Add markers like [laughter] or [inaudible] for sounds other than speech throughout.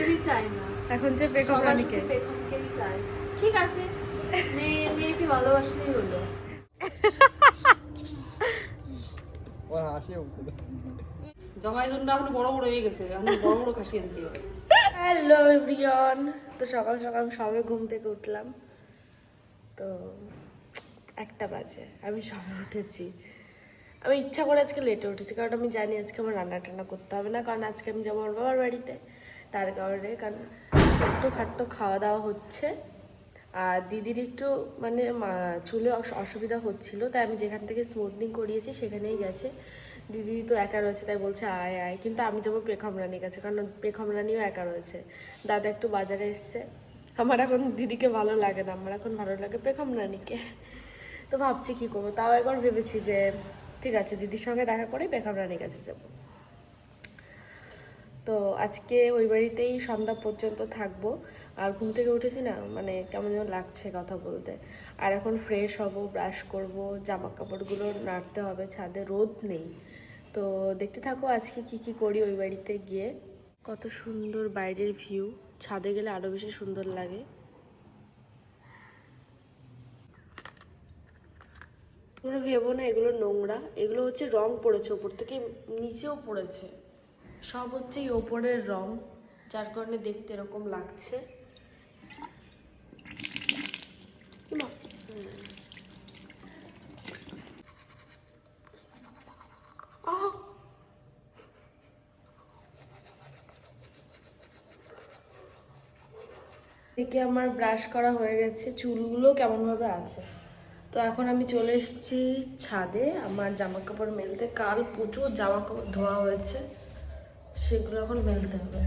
কেউই চায় না। এখন যে সবাই রানীকে। চায় ঠিক আছে মেয়ে মেয়েকে ভালোবাসলেই হলো। জন্য এখন বড় বড় হয়ে গেছে এখন বড় বড় খাসি আনতে হবে। হ্যালো এভরিওয়ান তো সকাল সকাল সবে ঘুম থেকে উঠলাম। তো একটা বাজে আমি সবে উঠেছি। আমি ইচ্ছা করে আজকে লেটে উঠেছি কারণ আমি জানি আজকে আমার রান্না টান্না করতে হবে না কারণ আজকে আমি যাব আমার বাবার বাড়িতে। তার কারণে, কারণ ছোট্ট খাট্ট খাওয়া দাওয়া হচ্ছে। আর দিদির একটু মানে চুলে অসুবিধা হচ্ছিল, তাই আমি যেখান থেকে স্মুথনিং করিয়েছি সেখানেই গেছে। দিদি তো একা রয়েছে, তাই বলছে, আয় আয়। কিন্তু আমি যাব পেখমরানির কাছে, কারণ পেখম পেখমরানিও একা রয়েছে। দাদা একটু বাজারে এসছে। আমার এখন দিদিকে ভালো লাগে না, আমার এখন ভালো লাগে পেখম পেখমরানিকে তো ভাবছি কি করব, তাও একবার ভেবেছি যে, ঠিক আছে, দিদির সঙ্গে দেখা করে পেখমরানির কাছে যাব। তো আজকে ওই বাড়িতেই সন্ধ্যা পর্যন্ত থাকব। আর ঘুম থেকে উঠেছি না মানে কেমন যেন লাগছে কথা বলতে। আর এখন ফ্রেশ হব ব্রাশ করব জামা কাপড়গুলো নাড়তে হবে, ছাদে রোদ নেই। তো দেখতে থাকো আজকে কি কি করি ওই বাড়িতে গিয়ে। কত সুন্দর বাইরের ভিউ ছাদে গেলে আরও বেশি সুন্দর লাগে। তোমরা ভেবো না, এগুলো নোংরা, এগুলো হচ্ছে রং পড়েছে, ওপর থেকে নিচেও পড়েছে। সব হচ্ছে এই ওপরের রং, যার কারণে দেখতে এরকম লাগছে। আমার ব্রাশ করা হয়ে গেছে, চুলগুলো কেমনভাবে আছে? তো এখন আমি চলে এসেছি ছাদে, আমার জামা কাপড় মেলতে। কাল প্রচুর জামা কাপড় ধোয়া হয়েছে। সেগুলো এখন মেলতে হবে।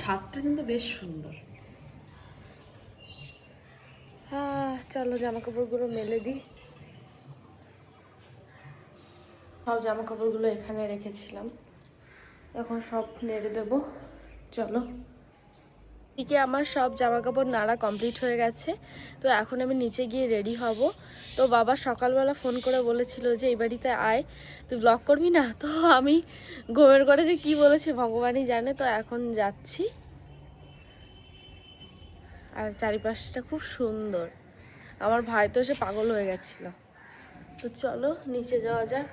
ছাদটা কিন্তু বেশ সুন্দর। হ্যাঁ চলো জামা কাপড়গুলো মেলে দিই। সব জামা কাপড়গুলো এখানে রেখেছিলাম। এখন সব নেড়ে দেবো। চলো। এদিকে আমার সব জামা কাপড় নাড়া কমপ্লিট হয়ে গেছে। তো এখন আমি নিচে গিয়ে রেডি হব। তো বাবা সকালবেলা ফোন করে বলেছিল যে, এই বাড়িতে আয়। তুই ব্লগ করবি না? তো আমি ঘুমের করে যে কি বলেছি ভগবানই জানে। তো এখন যাচ্ছি। আর চারিপাশটা খুব সুন্দর। আমার ভাই তো সে পাগল হয়ে গেছিল। তো চলো নিচে যাওয়া যাক।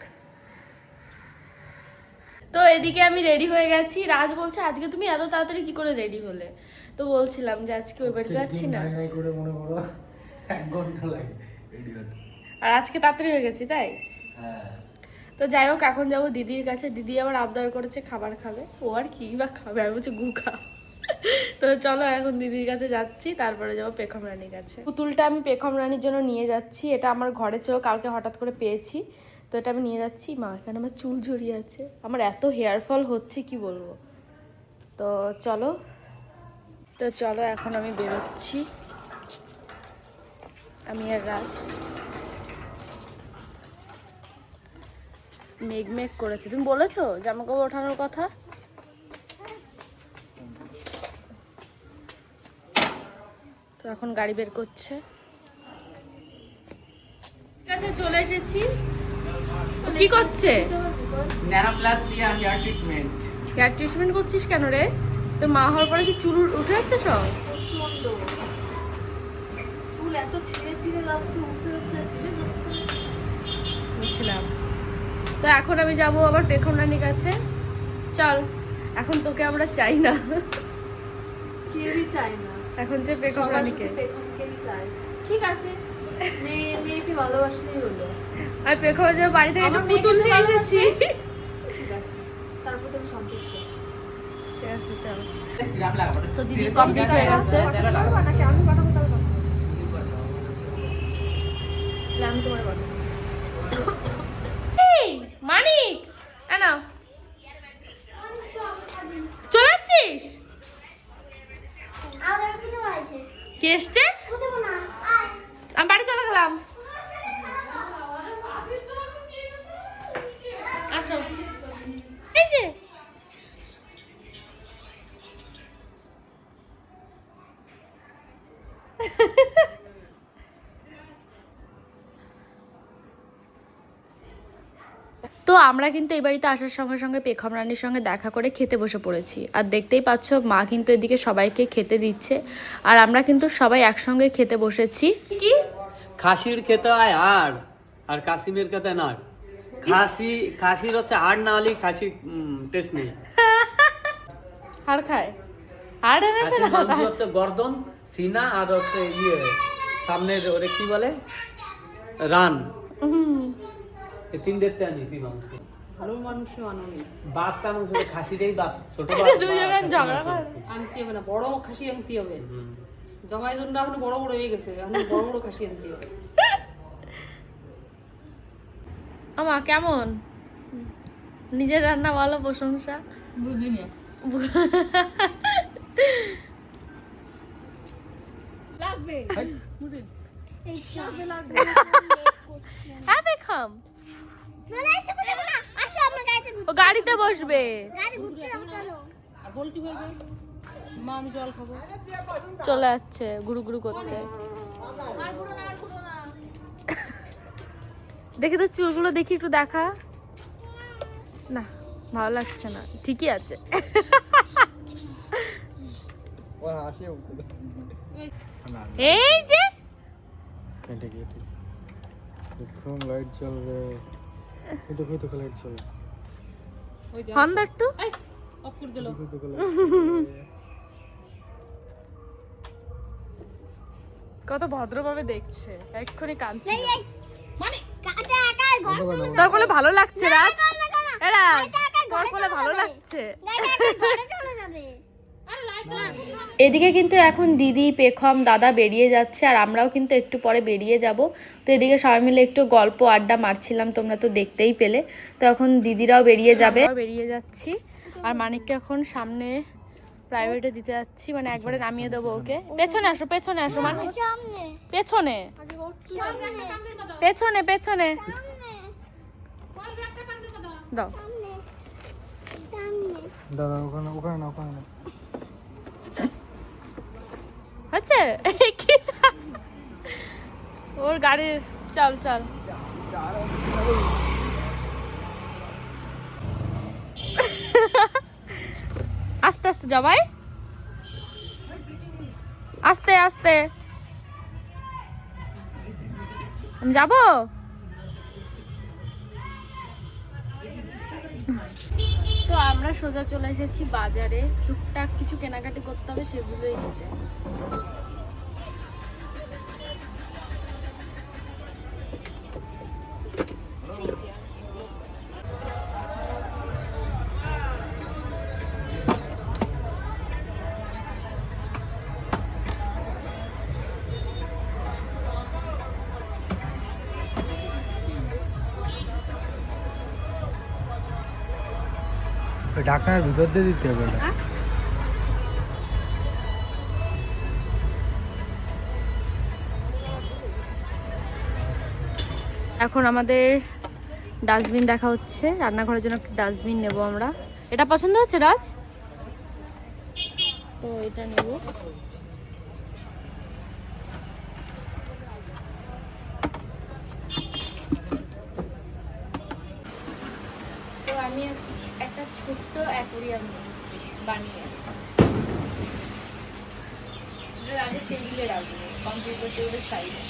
তো এদিকে আমি রেডি হয়ে গেছি। রাজ বলছে, আজকে তুমি এত তাড়াতাড়ি কি করে রেডি হলে? তো বলছিলাম যে আজকে ওই বাড়িতে যাচ্ছি না। নাই করে মনে করো এক ঘণ্টা লাগে আর আজকে তাড়াতাড়ি হয়ে গেছি তাই? হ্যাঁ। তো যাই হোক এখন যাব দিদির কাছে। দিদি আবার আবদার করেছে খাবার খাবে। ও আর কি বা খাবে? আমি বলছি গু খা। তো চলো এখন দিদির কাছে যাচ্ছি তারপরে যাব পেখম রানীর কাছে। পুতুলটা আমি পেখম রানীর জন্য নিয়ে যাচ্ছি। এটা আমার ঘরে ছিল কালকে হঠাৎ করে পেয়েছি। তো এটা আমি নিয়ে যাচ্ছি। মা এখানে আমার চুল জড়িয়ে আছে। আমার এত হেয়ার ফল হচ্ছে কি বলব? তো চলো তো চলো এখন আমি বেরোচ্ছি। আমি আর রাজ। মেঘ মেঘ করেছে। তুমি বলেছ জামা কাপড় ওঠানোর কথা? তো এখন গাড়ি বের করছে। ঠিক আছে চলে এসেছি। কি করছে? Nanoplastia hair treatment hair treatment করছিস কেন রে? তোর মা হওয়ার পরে কি চুল উঠে যাচ্ছে সব? প্রচণ্ড চুল এত ছিঁড়ে ছিঁড়ে যাচ্ছে উঠে যাচ্ছে ছিঁড়ে যাচ্ছে। বুঝছিলাম তো এখন আমি যাব আবার পেখম রানীর কাছে। চল এখন তোকে আমরা চাই না। কেউই চায় না। এখন যে পেখম রানীকে পেখমকেই চায়। ঠিক আছে মেয়ে মেয়েকে ভালোবাসলেই হলো। আর পেখম যে বাড়ি থেকে একটা পুতুল নিয়ে এসেছি। ঠিক আছে। তারপর তুমি সন্তুষ্ট ঠিক আছে চল সিরাম লাগাবো তো দিদি কমপ্লিট হয়ে গেছে। আমি তোমার মানিক চলে যাচ্ছিস? কে এসছে? আমরা কিন্তু এই বাড়িতে আসার সঙ্গে সঙ্গে পেখম রানীর সঙ্গে দেখা করে খেতে বসে পড়েছি। আর দেখতেই পাচ্ছ মা কিন্তু এদিকে সবাইকে খেতে দিচ্ছে। আর আমরা কিন্তু সবাই একসঙ্গে খেতে বসেছি। কি? খাসির খেতে হয় আর আর কাসিমের খেতে না খাসি খাসির হচ্ছে আর না হলে খাসি টেস্ট নেই। [laughs] আর খায়? আর হচ্ছে গর্দন সিনা আর হচ্ছে ইয়ে সামনের ওরে কি বলে? রান। আনিছি মাংস। ভালো মানুষে আনুনি বাচ্চা মাংস খাসিটাই বাস ছোট দুজনের ঝগড়া করে। আনতে হবে না বড় খাসি আনতে হবে। জমাই জন্য এখন বড় বড় হয়ে গেছে এখন বড় বড় খাসি আনতে হবে। আমা কেমন? নিজের রান্না ভালো প্রশংসা? বুঝিনি। লাগবে? হ্যাঁ। বেখাম ও গাড়িতে বসবে। গাড়ি ঘুরতে যাব চলো। আর বলটি বলবে মা আমি জল খাব। চলে যাচ্ছে গুরু গুরু করতে। দেখি তো চুলগুলো দেখি একটু দেখা। না ভালো লাগছে না ঠিকই আছে। এই যে! দেখুন লাইট জ্বলবে। ওই যে একটু? অফ করে দিল। দেখো দেখো কত ভদ্রভাবে দেখছে। এক্ষুনি কাঁদছে। মানে কাটা একা ঘর তোর কোলে ভালো লাগছে রাজ? না না এ রাজ একা তোর কোলে ভালো লাগছে। গাড়ি একা ঘরে চলে যাবে। এদিকে কিন্তু এখন দিদি পেখম দাদা বেরিয়ে যাচ্ছে আর আমরাও কিন্তু একটু পরে বেরিয়ে যাব। তো এদিকে সবাই মিলে একটু গল্প আড্ডা মারছিলাম তোমরা তো দেখতেই পেলে। তো এখন দিদিরাও বেরিয়ে যাবে। বেরিয়ে যাচ্ছি আর মানিককে এখন সামনে প্রাইভেটে দিতে যাচ্ছি। মানে একবারে নামিয়ে দেবো ওকে। পেছনে আসো পেছনে আসো মানে পেছনে। পেছনে পেছনে। দাও। সামনে সামনে দাদা ওখানে ওখানে না ওখানে কি? ওর গাড়ির চল চল। আস্তে আস্তে জবাই আস্তে আস্তে। আমি যাব? আমরা সোজা চলে এসেছি বাজারে। টুকটাক কিছু কেনাকাটি করতে হবে সেগুলোই নিতে। ওই ঢাকনার ভিতর দিয়ে দিতে হবে ওটা। এখন আমাদের ডাস্টবিন দেখা হচ্ছে। রান্নাঘরের জন্য একটা ডাস্টবিন নেব আমরা। এটা পছন্দ হচ্ছে রাজ? তো এটা নেব তো আমি একটা ছোট্ট অ্যাকোরিয়াম নিয়েছি বানিয়ে। রাজের টেবিলে রাখব কম্পিউটার টেবিলের সাইডে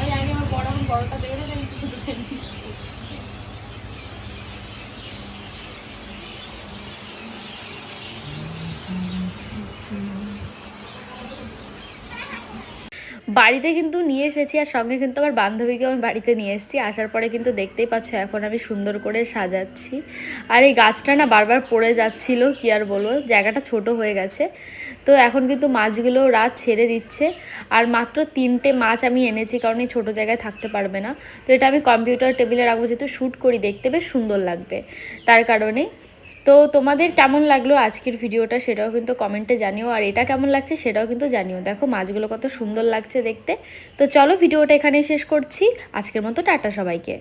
আমি আগে আমার বড় বড়টা দেবে না আমি ছোট বাড়িতে কিন্তু নিয়ে এসেছি আর সঙ্গে কিন্তু আমার বান্ধবীকে আমি বাড়িতে নিয়ে এসেছি। আসার পরে কিন্তু দেখতেই পাচ্ছ এখন আমি সুন্দর করে সাজাচ্ছি। আর এই গাছটা না বারবার পড়ে যাচ্ছিল, কি আর বলব? জায়গাটা ছোট হয়ে গেছে। তো এখন কিন্তু মাছগুলো রাত ছেড়ে দিচ্ছে। আর মাত্র তিনটে মাছ আমি এনেছি, কারণ এই ছোটো জায়গায় থাকতে পারবে না। তো এটা আমি কম্পিউটার টেবিলে রাখব যেহেতু শ্যুট করি, দেখতে বেশ সুন্দর লাগবে। তার কারণে তো তোমাদের কেমন লাগল আজকের ভিডিওটা সেটাও কিন্তু কমেন্টে জানিও। আর এটা কেমন লাগছে সেটাও কিন্তু জানিও। দেখো মাছগুলো কত সুন্দর লাগছে দেখতে। তো চলো ভিডিওটা এখানে শেষ করছি। আজকের মতো টাটা সবাইকে।